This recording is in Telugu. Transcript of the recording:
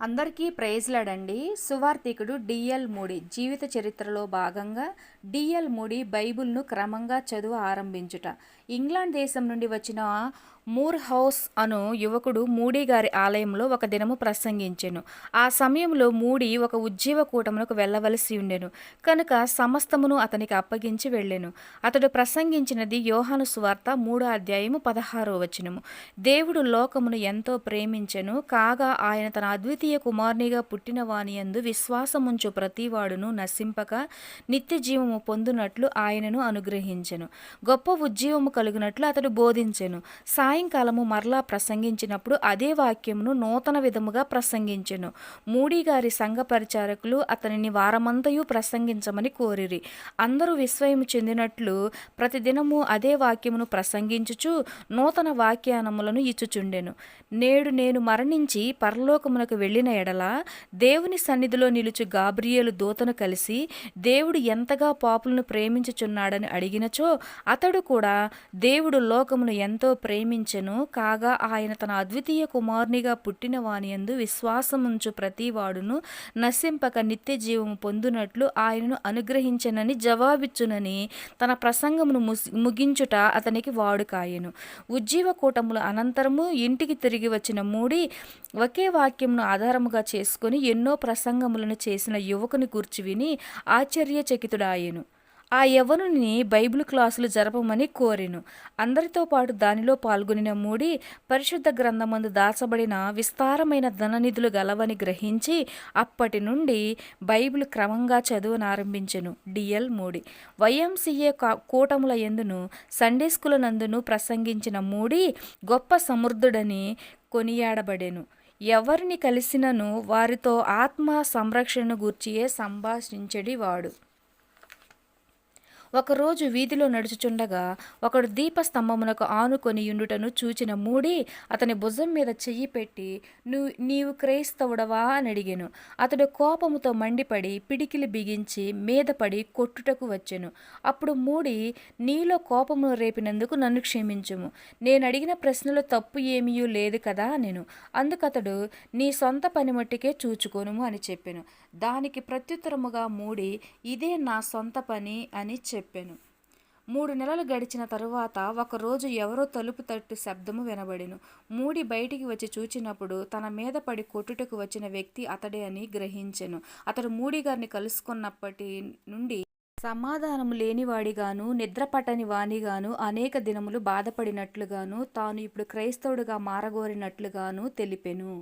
అందరికీ ప్రైజ్లాడండి. సువార్థికుడు డిఎల్ మూడి జీవిత చరిత్రలో భాగంగా డిఎల్ మూడి బైబిల్ను క్రమంగా చదువు ఆరంభించుట. ఇంగ్లాండ్ దేశం నుండి వచ్చిన మూర్ హౌస్ అను యువకుడు మూడీ గారి ఆలయంలో ఒక దినము ప్రసంగించెను. ఆ సమయంలో మూడి ఒక ఉజ్జీవ కూటమునకు వెళ్ళవలసి ఉండెను. కనుక సమస్తమును అతనికి అప్పగించి వెళ్ళెను. అతడు ప్రసంగించినది యోహాను సువార్త మూడో అధ్యాయము పదహారో వచనము. దేవుడు లోకమును ఎంతో ప్రేమించెను. కాగా ఆయన తన అద్వితీయ కుమారునిగా పుట్టిన వాని యందు విశ్వాసముంచు ప్రతివాడును నశింపక నిత్య జీవము పొందునట్లు ఆయనను అనుగ్రహించెను. గొప్ప ఉజ్జీవము కలుగునట్లు అతడు బోధించెను. సాయంకాలము మరలా ప్రసంగించినప్పుడు అదే వాక్యమును నూతన విధముగా ప్రసంగించెను. మూడీ గారి సంఘ పరిచారకులు అతనిని వారమంతయు ప్రసంగించమని కోరిరి. అందరూ విస్వయము చెందినట్లు ప్రతిదినము అదే వాక్యమును ప్రసంగించుచు నూతన వాక్యానములను ఇచ్చుచుండెను. నేడు నేను మరణించి పరలోకమునకు వెళ్ళిన ఎడల దేవుని సన్నిధిలో నిలుచు గాబ్రియేలు దూతను కలిసి దేవుడు ఎంతగా పాపులను ప్రేమించుచున్నాడని అడిగినచో అతడు కూడా దేవుడు లోకమును ఎంతో ప్రేమించెను కాగా ఆయన తన అద్వితీయ కుమారునిగా పుట్టిన వానియందు విశ్వాసముంచు ప్రతివాడును నశింపక నిత్య జీవము పొందునట్లు ఆయనను అనుగ్రహించనని జవాబిచ్చునని తన ప్రసంగమును ముగించుట అతనికి వాడుకాయెను. ఉజ్జీవ కూటముల అనంతరము ఇంటికి తిరిగి వచ్చిన మూడి ఒకే వాక్యమును ఆధారముగా చేసుకొని ఎన్నో ప్రసంగములను చేసిన యువకుని కూర్చి విని ఆశ్చర్యచకితుడాయెను. ఆ యవ్వనుని బైబిల్ క్లాసులు జరపమని కోరెను. అందరితో పాటు దానిలో పాల్గొనిన మూడి పరిశుద్ధ గ్రంథమందు దాచబడిన విస్తారమైన ధననిధులు గలవని గ్రహించి అప్పటి నుండి బైబిల్ క్రమంగా చదువునారంభించెను. డిఎల్ మూడి. వైఎంసీఏ కూటముల ఎందును సండే స్కూల్ నందును ప్రసంగించిన మూడి గొప్ప సమృద్ధుడని కొనియాడబడెను. ఎవరిని కలిసినను వారితో ఆత్మ సంరక్షణ గూర్చియే సంభాషించడి వాడు ఒకరోజు వీధిలో నడుచుచుండగా ఒకడు దీపస్తంభమునకు ఆనుకొని యుండుటను చూచిన మూడి అతని భుజం మీద చెయ్యి పెట్టి నువ్వు నీవు క్రైస్తవుడవా అని అడిగాను. అతడు కోపముతో మండిపడి పిడికిలి బిగించి మీదపడి కొట్టుటకు వచ్చెను. అప్పుడు మూడి నీలో కోపమును రేపినందుకు నన్ను క్షమించుము. నేను అడిగిన ప్రశ్నలో తప్పు ఏమీ లేదు కదా నేను అందుకతడు నీ సొంత పని మట్టికే చూచుకోనుము అని చెప్పాను. దానికి ప్రత్యుత్తరముగా మూడి ఇదే నా సొంత పని అని చెప్పాను. మూడు నెలలు గడిచిన తరువాత ఒకరోజు ఎవరో తలుపు తట్టు శబ్దము వినబడెను. మూడి బయటికి వచ్చి చూచినప్పుడు తన మీద పడి కొట్టుటకు వచ్చిన వ్యక్తి అతడే అని గ్రహించెను. అతడు మూడి గారిని కలుసుకున్నప్పటి నుండి సమాధానము లేనివాడిగాను నిద్రపట్టని వానిగాను అనేక దినములు బాధపడినట్లుగాను తాను ఇప్పుడు క్రైస్తవుడిగా మారగోరినట్లుగాను తెలిపెను.